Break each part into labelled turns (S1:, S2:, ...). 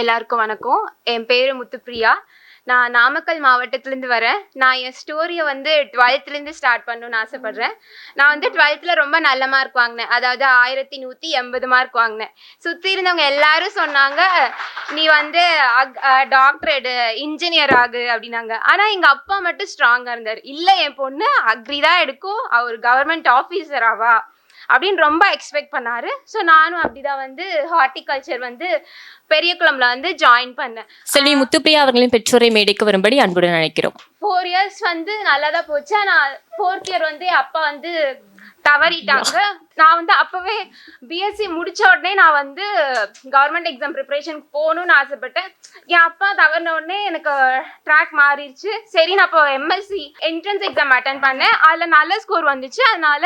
S1: எல்லாருக்கும் வணக்கம். என் பேர் முத்துப்பிரியா. நான் நாமக்கல் மாவட்டத்துலேருந்து வரேன். நான் என் ஸ்டோரியை வந்து டுவெல்த்லேருந்து ஸ்டார்ட் பண்ணணும்னு ஆசைப்பட்றேன். நான் வந்து டுவெல்த்தில் ரொம்ப நல்ல மார்க் வாங்கினேன். அதாவது ஆயிரத்தி நூற்றி எண்பது மார்க் வாங்கினேன். சுற்றி இருந்தவங்க எல்லாரும் சொன்னாங்க நீ வந்து டாக்டர் எடு இன்ஜினியர் ஆகு அப்படின்னாங்க. ஆனால் எங்கள் அப்பா மட்டும் ஸ்ட்ராங்காக இருந்தார். இல்லை என் பொண்ணு அக்ரி தான் எடுக்கும் அவர் கவர்மெண்ட் ஆஃபீஸர் ஆவா. அப்படின்னு ரொம்ப எக்ஸ்பெக்ட் பண்ணாரு. ஸோ நானும் அப்படிதான் வந்து ஹார்டிகல்ச்சர் வந்து பெரியகுளம்ல வந்து ஜாயின் பண்ணேன்.
S2: செல்வி முத்துப்பிரியா அவர்களின் பெற்றோரை மேடைக்கு வரும்படி அன்புடன் அழைக்கிறோம்.
S1: ஃபோர் இயர்ஸ் வந்து நல்லா தான் போச்சு. ஆனால் ஃபோர்த் இயர் வந்து அப்பா வந்து தவறிட்டாங்க. நான் வந்து அப்பவே பிஎஸ்சி முடிச்ச உடனே நான் வந்து கவர்மெண்ட் எக்ஸாம் ப்ரிப்பரேஷனுக்கு போகணும்னு ஆசைப்பட்டேன். என் அப்பா தவறின உடனே எனக்கு ட்ராக் மாறிடுச்சு. சரி நான் அப்போ எம்எஸ்சி என்ட்ரன்ஸ் எக்ஸாம் அட்டன் பண்ணேன். அதில் நல்ல ஸ்கோர் வந்துச்சு. அதனால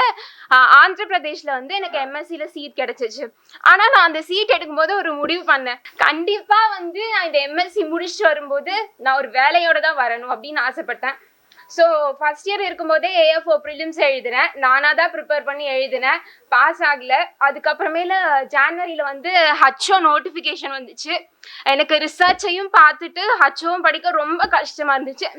S1: ஆந்திர பிரதேஷ்ல வந்து எனக்கு எம்எஸ்சியில் சீட் கிடைச்சிச்சு. ஆனால் நான் அந்த சீட் எடுக்கும்போது ஒரு முடிவு பண்ணேன். கண்டிப்பாக வந்து நான் இந்த எம்எஸ்சி முடிச்சுட்டு வரும்போது நான் ஒரு வேலையோட தான் வரணும் அப்படின்னு ஆசைப்பட்டேன். ஸோ ஃபர்ஸ்ட் இயர் இருக்கும்போதே ஏஎஃப்ஓ ப்ரிலிம்ஸ் எழுதினேன் நானாக தான் ப்ரிப்பேர் பண்ணி எழுதினேன். பாஸ் ஆகலை. அதுக்கப்புறமேல ஜான்வரியில் வந்து ஹச்ஓ நோட்டிஃபிகேஷன் வந்துச்சு. எனக்கு ரிசர்ச்சையும் பார்த்துட்டு ஹச்ஓவும் படிக்க ரொம்ப கஷ்டமாக இருந்துச்சு.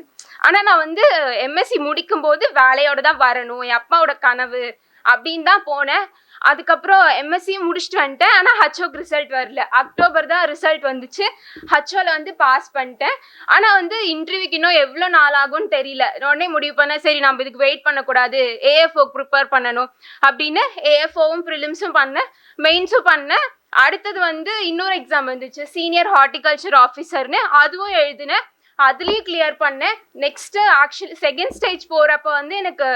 S1: ஆனால் நான் வந்து எம்எஸ்சி முடிக்கும்போது வேலையோட தான் வரணும். என் அப்பாவோட கனவு அப்படின்னு தான் போனேன். அதுக்கப்புறம் எம்எஸ்சியும் முடிச்சுட்டு வந்துட்டேன். ஆனால் ஹச்ஓக்கு ரிசல்ட் வரல. அக்டோபர் தான் ரிசல்ட் வந்துச்சு. ஹச்ஓவில் வந்து பாஸ் பண்ணிட்டேன். ஆனால் வந்து இன்டர்வியூக்கு இன்னும் எவ்வளோ நாள் ஆகும்னு தெரியல. நான் உடனே முடிவு பண்ணேன். சரி நம்ம இதுக்கு வெயிட் பண்ணக்கூடாது. ஏஎஃப்ஓ ப்ரிப்பேர் பண்ணணும் அப்படின்னு ஏஎஃப்ஓவும் ப்ரிலிம்ஸும் பண்ணேன். மெயின்ஸும் பண்ணேன். அடுத்தது வந்து இன்னொரு எக்ஸாம் வந்துச்சு. சீனியர் ஹார்டிகல்ச்சர் ஆஃபீஸர்னு அதுவும் எழுதினேன். அதுலேயும் கிளியர் பண்ணேன். நெக்ஸ்ட்டு ஆக்சுவலி செகண்ட் ஸ்டேஜ் போகிறப்ப வந்து எனக்கு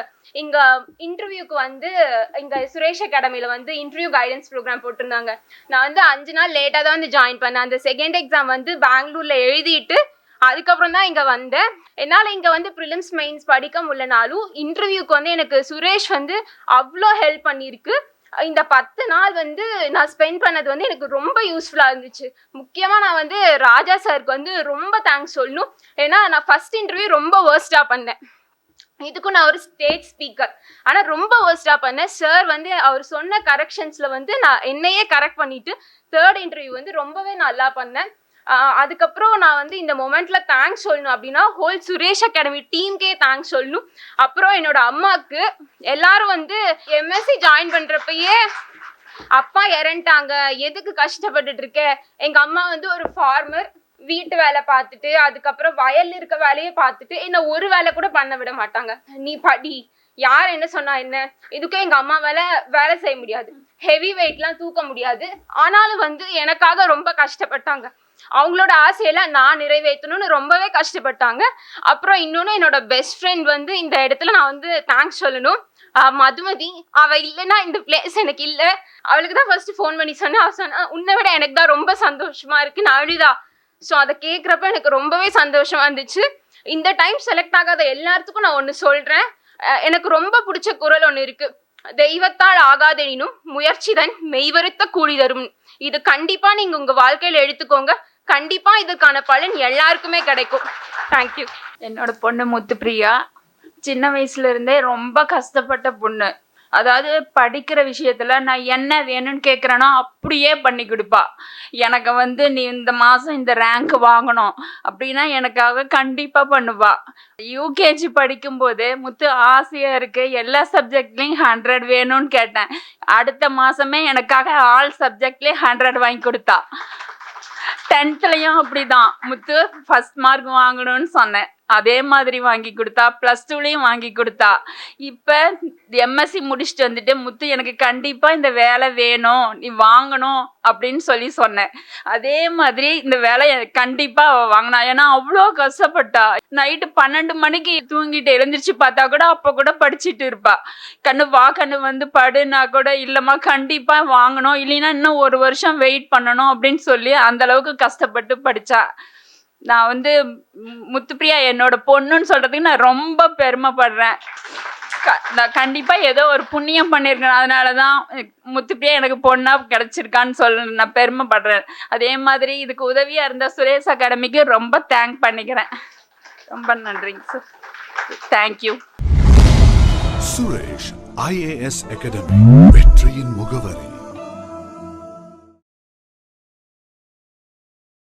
S1: இங்கே இன்டர்வியூக்கு வந்து இங்கே சுரேஷ் அகாடமியில் வந்து இன்டர்வியூ கைடன்ஸ் ப்ரோக்ராம் போட்டிருந்தாங்க. நான் வந்து அஞ்சு நாள் லேட்டாக தான் வந்து ஜாயின் பண்ணேன். அந்த செகண்ட் எக்ஸாம் வந்து பெங்களூரில் எழுதிட்டு அதுக்கப்புறம் தான் இங்கே வந்தேன். என்னால் இங்கே வந்து ப்ரிலிம்ஸ் மெயின்ஸ் படிக்க முடியலனாலும் இன்டர்வியூக்கு வந்து எனக்கு சுரேஷ் வந்து அவ்வளோ ஹெல்ப் பண்ணியிருக்கு. இந்த பத்து நாள் வந்து நான் ஸ்பெண்ட் பண்ணது வந்து எனக்கு ரொம்ப யூஸ்ஃபுல்லாக இருந்துச்சு. முக்கியமாக நான் வந்து ராஜா சாருக்கு வந்து ரொம்ப தேங்க்ஸ் சொல்லணும். ஏன்னா நான் ஃபர்ஸ்ட் இன்டர்வியூ ரொம்ப வேர்ஸ்டாக பண்ணேன். இதுக்கும் நான் ஒரு ஸ்டேஜ் ஸ்பீக்கர் ஆனால் ரொம்ப வேர்ஸ்டாக பண்ணேன். சார் வந்து அவர் சொன்ன கரெக்ஷன்ஸில் வந்து நான் என்னையே கரெக்ட் பண்ணிவிட்டு தேர்ட் இன்டர்வியூ வந்து ரொம்பவே நல்லா பண்ணேன். அதுக்கப்புறம் நான் வந்து இந்த மொமெண்ட்ல தேங்க்ஸ் சொல்லணும் அப்படின்னா ஹோல் சுரேஷ் அகாடமி டீம்க்கே தேங்க்ஸ் சொல்லணும். அப்புறம் என்னோட அம்மாவுக்கு எல்லாரும் வந்து எம்எஸ்சி ஜாயின் பண்றப்பயே அப்பா இறந்துட்டாங்க. எதுக்கு கஷ்டப்பட்டுட்டு இருக்க? எங்க அம்மா வந்து ஒரு ஃபார்மர் வீட்டு வேலை பார்த்துட்டு அதுக்கப்புறம் வயல்ல இருக்க வேலையை பார்த்துட்டு என்ன ஒரு வேலை கூட பண்ண விட மாட்டாங்க. நீ படி. யார் என்ன சொன்னா என்ன? இதுக்கும் எங்க அம்மா வேலை வேலை செய்ய முடியாது. ஹெவி வெயிட்லாம் தூக்க முடியாது. ஆனாலும் வந்து எனக்காக ரொம்ப கஷ்டப்பட்டாங்க. அவங்களோட ஆசையில நான் நிறைவேற்றணும்னு ரொம்பவே கஷ்டப்பட்டாங்க. அப்புறம் இன்னொன்று என்னோட பெஸ்ட் ஃப்ரெண்ட் வந்து இந்த இடத்துல நான் வந்து தேங்க்ஸ் சொல்லணும். மதுமதி அவ இல்லைன்னா இந்த பிளேஸ் எனக்கு இல்லை. அவளுக்கு தான் ஃபர்ஸ்ட் ஃபோன் பண்ணி சொன்னேன். அவ சொன்னா உன்னை விட எனக்கு தான் ரொம்ப சந்தோஷமா இருக்கு நான் அழுதா ஸோ அதை கேட்குறப்ப எனக்கு ரொம்பவே சந்தோஷமா இருந்துச்சு. இந்த டைம் செலக்ட் ஆகாத எல்லாத்துக்கும் நான் ஒன்று சொல்றேன். எனக்கு ரொம்ப பிடிச்ச குரல் ஒன்று இருக்குது தெய்வத்தால் ஆகாதெனினும் முயற்சிதான் மெய்வருத்த கூலி தரும். இது கண்டிப்பா நீங்க உங்க வாழ்க்கையில எடுத்துக்கோங்க. கண்டிப்பா இதுக்கான பலன் எல்லாருக்குமே கிடைக்கும். தேங்க்யூ
S3: என்னோட பொண்ணு முத்துப்பிரியா சின்ன வயசுல இருந்தே ரொம்ப கஷ்டப்பட்ட பொண்ணு. அதாவது படிக்கிற விஷயத்துல நான் என்ன வேணும்னு கேட்குறேனோ அப்படியே பண்ணி கொடுப்பா. எனக்கு வந்து நீ இந்த மாதம் இந்த ரேங்க் வாங்கணும் அப்படின்னா எனக்காக கண்டிப்பாக பண்ணுவா. யூகேஜி படிக்கும்போது முத்து ஆசையாக இருக்கு. எல்லா சப்ஜெக்ட்லேயும் ஹண்ட்ரட் வேணும்னு கேட்டேன். அடுத்த மாதமே எனக்காக ஆல் சப்ஜெக்ட்லேயும் ஹண்ட்ரட் வாங்கி கொடுத்தா. டென்த்லையும் அப்படிதான். முத்து ஃபர்ஸ்ட் மார்க் வாங்கணும்னு சொன்னேன். அதே மாதிரி வாங்கி கொடுத்தா ப்ளஸ் டூலையும் வாங்கி கொடுத்தா. இப்போ எம்எஸ்சி முடிச்சுட்டு வந்துட்டு முத்து எனக்கு கண்டிப்பாக இந்த வேலை வேணும் நீ வாங்கணும் அப்படின்னு சொல்லி சொன்னேன். அதே மாதிரி இந்த வேலை கண்டிப்பாக அவள் வாங்கினா. ஏன்னா அவ்வளோ கஷ்டப்பட்டா. நைட்டு பன்னெண்டு மணிக்கு தூங்கிட்டு எழுந்திரிச்சு பார்த்தா கூட அப்போ கூட படிச்சுட்டு இருப்பா. கண்ணு வா கண்ணு வந்து படுனா கூட இல்லைம்மா கண்டிப்பாக வாங்கணும். இல்லைன்னா இன்னும் ஒரு வருஷம் வெயிட் பண்ணணும் அப்படின்னு சொல்லி அந்த அளவுக்கு கஷ்டப்பட்டு படித்தா நான் வந்து முத்துப்பிரியா என்னோட பொண்ணுன்னு சொல்றதுக்கு நான் ரொம்ப பெருமைப்படுறேன். க- நான் கண்டிப்பா ஏதோ ஒரு புண்ணியம் பண்ணியிருக்கேன் அதனாலதான் முத்துப்பிரியா எனக்கு பொண்ணா கிடைச்சிருக்கான்னு சொல்ல நான் பெருமைப்படுறேன். அதே மாதிரி இதுக்கு உதவியா இருந்த சுரேஷ் அகாடமிக்கு ரொம்ப தேங்க் பண்ணிக்கிறேன். ரொம்ப நன்றிங்க sir. Thank you
S4: Suresh IAS academy வெற்றியின் முகவர்.